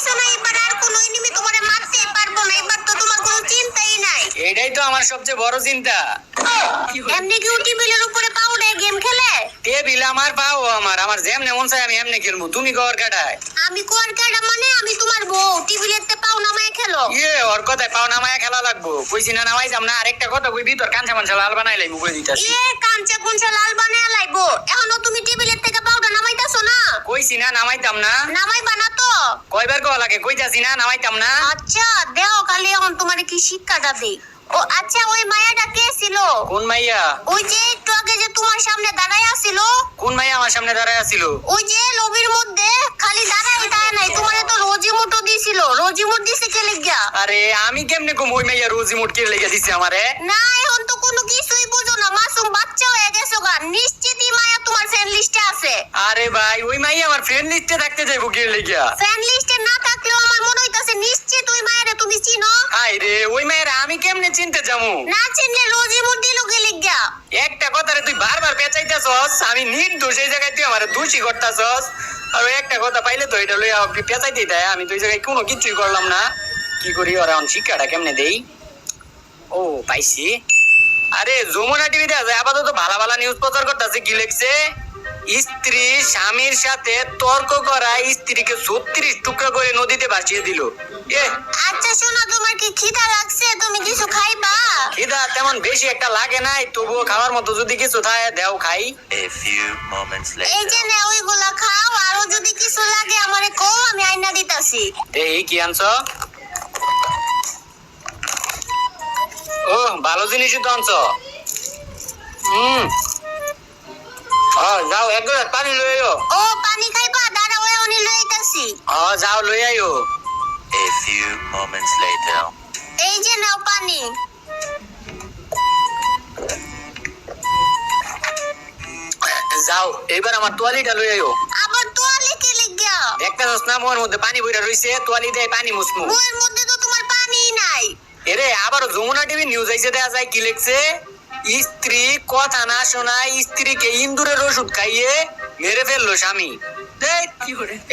পাইছো না এবার আর কোনো এনিমি তোমারে মারতে পারব না এবার তো তোমার কোনো চিন্তাই নাই। এটাই তো আমার সবচেয়ে বড় চিন্তা। এমনি কি টিভিলের উপরে পাউডার গেম খেলে? টেবিল আমার পাও আমার আমার যেমনে মন চাই আমি এমনি খেলব। তুমি কর কাটায়। আমি কোয়ার কাটা মানে আমি তোমার বউ। টিভিলেতে পাও নামায় খেলো। ইয়ে ওর কথায় পাও নামায় খেলা লাগবো। কইছি না নামাই যাম না। আরেকটা কথা কই ভিতর কাঁচা মাংস লাল বানাই লাইবো কই দিতাছি। এ কাঞ্চা কুঞ্চা লাল বানায় লাইবো। এখনও তুমি টিভিলের থেকে পাউডার নামাইতাছো না? কইছি না নামাইতাম না। নামাই বানা তো। কয়বার কওয়া লাগে? কইতাছি না নামাইতাম না। আচ্ছা দেও খালি এখন তোমার কি শিক্ষাটা দেই ও আচ্ছা ওই মায়াটা কে ছিল? কোন মাইয়া? ওই যে একটু আগে যে তোমার সামনে দাঁড়ায় আছিল কোন মাইয়া আমার সামনে দাঁড়ায় আছিল ওই যে লবির মধ্যে খালি দাঁড়ায় দাঁড়ায় নাই তোমারে তো রোজি মুটো দিছিল রোজি মুট দিছে কে লিগা আরে আমি কেমনে কম ওই মাইয়া রোজি মুটকে লেগে দিছে আমারে? না এখন তো কোনো কিছুই বুঝো না মাসুম বাচ্চা হয়ে গেছো গা নিশ্চিতই মায়া তোমার ফ্রেন্ড লিস্টে আছে। আরে ভাই ওই মাইয়া আমার ফ্রেন্ড লিস্টে থাকতে যাইবো কি লেগিয়া? ফ্রেন্ড লিস্টে না থাকলেও আমার মনে হইতাছে নিশ্চিত ওই মায়েরে তুমি চিনো আই রে ওই মায়ের আমি না চিনলে দিল লিগা একটা কথারে তুই বারবার পেঁচাইতেছস আমি নির্দোষ এই জায়গায় তুই আমার দোষী করতেছস। আর একটা কথা পাইলে তো এটা লইয়া দেয় আমি তো জায়গায় কোনো কিছুই করলাম না। কি করি ওরা শিক্ষাটা কেমনে দেই? ও পাইছি। আরে যমুনা টিভিতে আছে আপাতত ভালো ভালো নিউজ প্রচার করতেছে কি লিখছে? স্ত্রী স্বামীর সাথে তর্ক করা স্ত্রীকে ছত্রিশ টুকরা করে নদীতে ভাসিয়ে দিল। এ আচ্ছা শোনো তোমার কি খিদা লাগছে? তুমি কিছু খিদা তেমন বেশি একটা লাগে নাই তবুও খাওয়ার মতো যদি কিছু থাকে দেও খাই। এই যে. নে ওইগুলা খাও আরও যদি কিছু লাগে আমারে কও আমি আইনা দিতাছি। এই কি আনছ? ও ভালো জিনিসই তো আনছ। হুম। যাও এক গ্লাস পানি লই আইও। ও পানি খাইবা? দাঁড়াও এখনই লইতাছি ও যাও লই আইও। A few moments later. এই যে নাও পানি। যাও এবার আমার তোয়ালিটা লই আইও। আবার তোয়ালি কি লিগা দেখতেছস না মোর মধ্যে পানি বইরা রইছে তোয়ালি দিয়ে পানি মুসমু বইয়ের মধ্যে তো তোমার পানি নাই। এরে আবার যমুনা টিভি নিউজ আইছে দেখা যায় কি লিখছে? স্ত্রী কথা না শোনায় স্ত্রীকে ইন্দুরের ওষুধ খাইয়ে মেরে ফেলল স্বামী।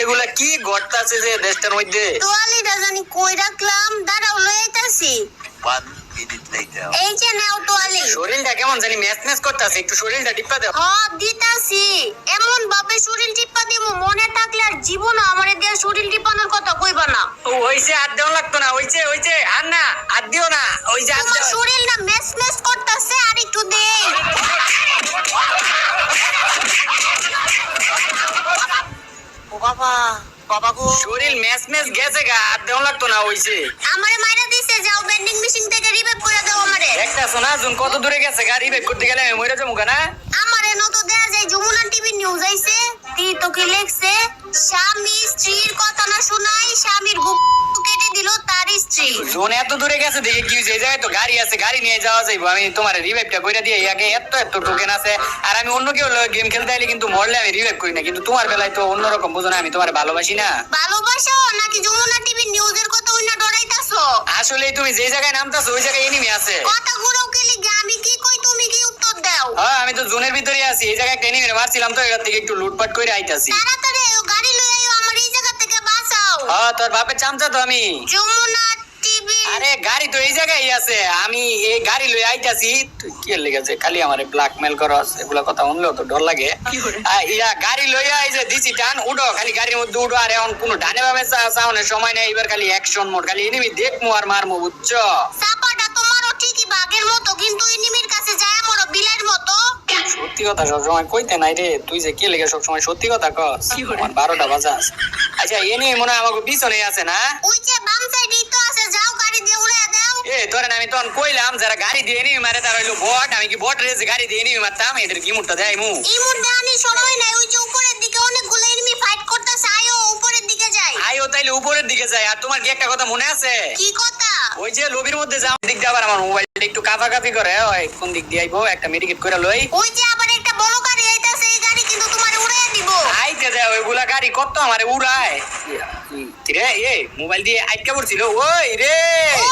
এগুলা কি ঘটতাছে যে দেশটার মধ্যে? তোয়ালিটা জানি কই রাখলাম? দাঁড়াও লইতাছি. এই যে নাও তোয়ালি শরীরটা কেমন জানি ম্যাচ ম্যাচ করতেছে একটু শরীরটা টিপা দাও। হ দিতাছি। এমন ভাবে শরীর টিপা দিমু মনে থাকলে আর জীবন আমারে দিয়ে শরীর টিপানোর কথা কইবা না। ও হইছে আর লাগতো না হইছে হইছে আর না আর দিও না ওই যে তোমার শরীর না মেস মেস করতেছে আর একটু ও বাবা। বাবা গো শরীর ম্যাচ ম্যাচ গেছে গা আর দেও লাগতো না হইছে। আমারে মাইরা দিছে যাও বেন্ডিং মেশিন থেকে রিভাইভ করে দাও আমারে। একটা শোনা জুন কত দূরে গেছে গা রিভাইভ করতে গেলে আমি মরে যাব না? আমারে নত দেয়া যায় যমুনা টিভি নিউজ আইছে তি তোকে কি লেখছে স্বামী স্ত্রীর কথা না শোনাই স্বামীর গুপ কেটে দিল জোন এত দূরে গেছে দেখে কি জায়গায় তো গাড়ি আছে গাড়ি নিয়ে যাওয়া যাইবো। আমি তোমার রিভাইভটা করে দিয়ে ইয়াকে এত এত টোকেন আছে। আর আমি অন্য কেউ গেম খেলতে আইলে কিন্তু মরলে আমি রিভাইভ করি না। কিন্তু তোমার বেলায় তো অন্যরকম বুঝো না আমি তোমার ভালোবাসি না। ভালোবাসো? নাকি যমুনা টিভি নিউজের কথা উইনা ডরাইতাছো? আসলে তুমি যে জায়গায় নামতাছো ওই জায়গায় এনিমি আছে। কথা গুলো কি লিগে আমি কি কই তুমি কি উত্তর দাও? হ্যাঁ আমি তো জোনের ভিতরে আছি। এই জায়গায় একটা এনিমি মারছিলাম তো এখান থেকে একটু লুটপাট করে আইতাছি। তাড়াতাড়ি গাড়ি লই আইও আমার এই জায়গা থেকে বাঁচাও। হ্যাঁ তোর বাপের চামচা তো আমি। যমুনা আরে গাড়ি তো এই জায়গায় আছে। আমি এই গাড়ি লই আইতাছি। কি খালি আমারে ব্ল্যাকমেল করস? এগুলা কথা শুনলেও তো ডর লাগে। ইয়া গাড়ি লইয়া এই যে দিছি টান উডো খালি গাড়ির মধ্যে উডো আর এখন কোনো ডানে ভাবে সাউনের সময় নেই। এবার খালি অ্যাকশন মোড খালি এনিমি দেখমু আর মারমু বুঝছ? চাপাটা তোমারও ঠিকই বাঘের মতো কিন্তু এনিমির কাছে যায় মরো বিলের মতো। সত্যি কথা সবসময় কইতে নাই রে। তুই যে কে লেগে সবসময় সত্যি কথা কস? আমার বারোটা বাজাস আচ্ছা এনি মনে হয় আমাকে পিছনে আছে না? ওই যে বাম এ ধরেন আমি তখন কইলাম যারা গাড়ি দিয়ে এনিমি মারে তারা হইল বট। আমি কি বট রেসে গাড়ি দিয়ে এনিমি মারতাম এদের কি মুটটা দেয় মু? এই মুহূর্তে আমি সময় নাই ওই যে উপরের দিকে অনেকগুলো এনিমি ফাইট করতেছে আয়ো উপরের দিকে যাই। আইও তাইলে উপরের দিকে যায় আর তোমার কি একটা কথা মনে আছে? কি কথা? ওই যে লবির মধ্যে যাও দিক দিয়ে আবার আমার মোবাইলটা একটু কাফাকাফি করে ওই কোন দিক দিয়ে আইবো একটা মেডিকেট করে লই। ওই যে আবার একটা বড় গাড়ি আইতাছে এই গাড়ি কিন্তু তোমার উড়ে দিব। আইতে দেয় ওইগুলা গাড়ি কত আমারে উড়ায়। রে এ মোবাইল দিয়ে আটকা পড়ছিল ওই রে। ও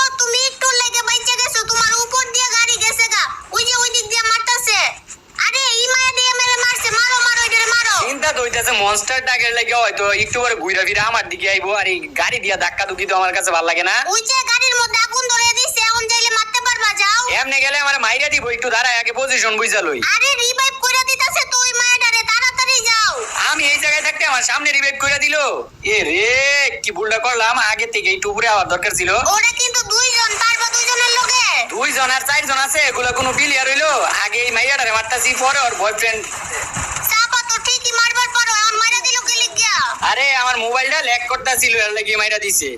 মনস্টার ডাকের লাগে হয়তো একটু পরে ঘুরে ফিরে আমার দিকে আইবো আর এই গাড়ি দিয়া ধাক্কা ধুকি তো আমার কাছে ভালো লাগে না। ওই যে গাড়ির মধ্যে আগুন ধরে দিছে এখন যাইলে মারতে পারবা যাও। এমনি গেলে আমার মাইরা দিব একটু দাঁড়ায় আগে পজিশন বুঝা লই। আরে রিভাইভ করে দিতাছে তো ওই মায়াটারে তাড়াতাড়ি যাও। আমি এই জায়গায় থাকতে আমার সামনে রিভাইভ করে দিল। এ রে কি ভুলটা করলাম? আগে থেকে একটু উপরে আওয়ার দরকার ছিল। ওরা কিন্তু দুইজন পারবা দুইজনের লগে। দুইজন আর চারজন আছে এগুলো কোনো ক্লিয়ার হইল। আগে এই মাইয়াটারে মারতাছি পরে ওর বয়ফ্রেন্ড আরে আমার মোবাইলটা ল্যাক করতেছিল এর লাগি মাইরা দিছে।